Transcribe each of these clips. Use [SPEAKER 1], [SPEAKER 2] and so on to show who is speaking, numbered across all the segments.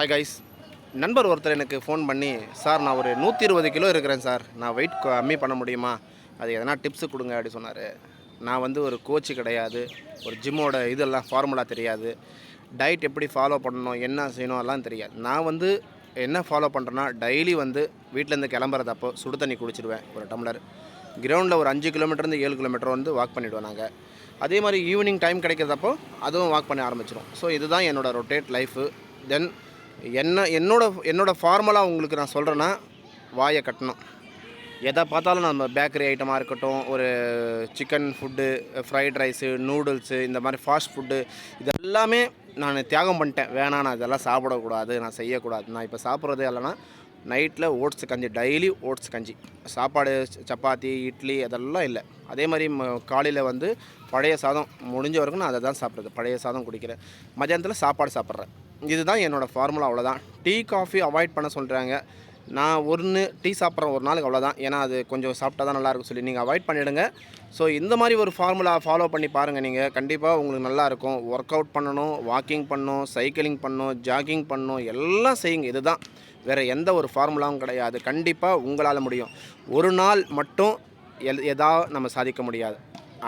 [SPEAKER 1] Hi guys நண்பர் ஒருத்தர் எனக்கு ஃபோன் பண்ணி சார் நான் ஒரு நூற்றி இருபது கிலோ இருக்கிறேன் சார். நான் வெயிட் கம்மி பண்ண முடியுமா? அது எதனா டிப்ஸு கொடுங்க அப்படின்னு சொன்னார். நான் வந்து ஒரு கோச்சு கிடையாது. ஒரு ஜிம்மோட இதெல்லாம் ஃபார்முலா தெரியாது. டயட் எப்படி ஃபாலோ பண்ணணும் என்ன செய்யணும் எல்லாம் தெரியாது. நான் வந்து என்ன ஃபாலோ பண்ணுறேன்னா டெய்லி வந்து வீட்டிலேருந்து கிளம்புறதப்போ சுடு தண்ணி குடிச்சிடுவேன் ஒரு டம்ளர். கிரவுண்டில் ஒரு அஞ்சு கிலோமீட்டர்லேருந்து ஏழு கிலோமீட்டர் வந்து வாக் பண்ணிவிடுவோம் நாங்கள் அதே மாதிரி ஈவினிங் டைம் கிடைக்கிறதப்போ அதுவும் வாக் பண்ண ஆரம்பிச்சிடும் ஸோ இதுதான் என்னோடய ரொட்டேட் லைஃபு தென் என்ன என்னோட என்னோடய ஃபார்முலா உங்களுக்கு நான் சொல்கிறேன்னா வாயை கட்டணும். எதை பார்த்தாலும் நம்ம பேக்கரி ஐட்டமாக இருக்கட்டும் ஒரு chicken food fried rice noodles இந்த மாதிரி ஃபாஸ்ட் ஃபுட்டு இது எல்லாமே நான் தியாகம் பண்ணிட்டேன். வேணாம் நான் இதெல்லாம் சாப்பிடக்கூடாது நான் செய்யக்கூடாது. நான் இப்போ சாப்பிட்றது இல்லைன்னா நைட்டில் ஓட்ஸ் கஞ்சி டெய்லி ஓட்ஸ் கஞ்சி. சாப்பாடு சப்பாத்தி இட்லி அதெல்லாம் இல்லை. அதே மாதிரி காலையில் வந்து பழைய சாதம் முடிஞ்ச வரைக்கும் நான் அதை தான் சாப்பிட்றது. பழைய சாதம் குடிக்கிறேன். மதியானத்தில் சாப்பாடு சாப்பிட்றேன். இதுதான் என்னோடய ஃபார்முலா அவ்வளோதான் டீ காஃபி அவாய்ட் பண்ண சொல்கிறாங்க நான் ஒன்று டீ சாப்பிட்றேன் ஒரு நாளுக்கு அவ்வளோதான் ஏன்னா அது கொஞ்சம் சாப்பிட்டா தான் நல்லாயிருக்கும் சொல்லி நீங்கள் அவாய்ட் பண்ணிவிடுங்க ஸோ இந்த மாதிரி ஒரு ஃபார்முலா ஃபாலோ பண்ணி பாருங்கள் நீங்கள் கண்டிப்பாக உங்களுக்கு நல்லாயிருக்கும் ஒர்க் அவுட் பண்ணணும் வாக்கிங் பண்ணணும் சைக்கிளிங் பண்ணணும் ஜாகிங் பண்ணணும் எல்லாம் செய்யுங்க. இதுதான். வேறு எந்த ஒரு ஃபார்முலாவும் கிடையாது. கண்டிப்பாக உங்களால் முடியும். ஒரு நாள் மட்டும் எல் எதா நம்ம சாதிக்க முடியாது.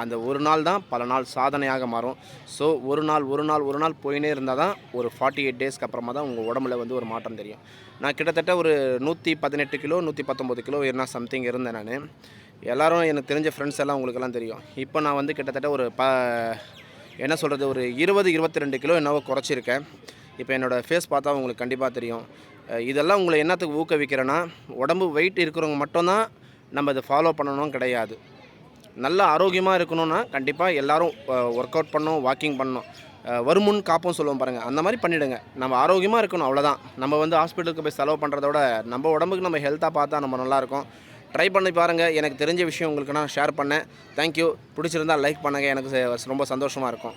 [SPEAKER 1] அந்த ஒரு நாள் தான் பல நாள் சாதனையாக மாறும். ஸோ ஒரு நாள் ஒரு நாள் ஒரு நாள் போயினே இருந்தால் தான் ஒரு ஃபார்ட்டி எயிட் டேஸ்க்கு அப்புறமா தான் உங்கள் உடம்புல வந்து ஒரு மாற்றம் தெரியும். நான் கிட்டத்தட்ட ஒரு நூற்றி பதினெட்டு கிலோ நூற்றி பத்தொம்பது கிலோ என்ன சம்திங் இருந்தேன் நான். எல்லோரும் எனக்கு தெரிஞ்ச ஃப்ரெண்ட்ஸ் எல்லாம் உங்களுக்கெல்லாம் தெரியும். இப்போ நான் வந்து கிட்டத்தட்ட ஒரு ப என்ன சொல்கிறது ஒரு இருபது இருபத்தி ரெண்டு கிலோ என்னவோ குறைச்சிருக்கேன். இப்போ என்னோடய ஃபேஸ் பார்த்தா உங்களுக்கு கண்டிப்பாக தெரியும். இதெல்லாம் உங்களை என்னத்துக்கு ஊக்குவிக்கிறேன்னா உடம்பு வெயிட் இருக்கிறவங்க மட்டும்தான் நம்ம இதை ஃபாலோ பண்ணணும் கிடையாது. நல்ல ஆரோக்கியமாக இருக்கணும்னா கண்டிப்பாக எல்லாரும் ஒர்க் அவுட் பண்ணணும் வாக்கிங் பண்ணணும். வருமுன் காப்போம் சொல்லுவோம் பாருங்கள் அந்த மாதிரி பண்ணிவிடுங்க நம்ம ஆரோக்கியமாக இருக்கணும் அவ்வளோதான் நம்ம வந்து ஹாஸ்பிட்டலுக்கு போய் செலவு பண்ணுறத விட நம்ம உடம்புக்கு நம்ம ஹெல்த்தாக பார்த்தா நம்ம நல்லாயிருக்கும் ட்ரை பண்ணி பாருங்கள் எனக்கு தெரிஞ்ச விஷயம் உங்களுக்கு நான் ஷேர் பண்ணேன். தேங்க்யூ பிடிச்சிருந்தா லைக் பண்ணுங்கள் எனக்கு ச- ரொம்ப சந்தோஷமாக இருக்கும்.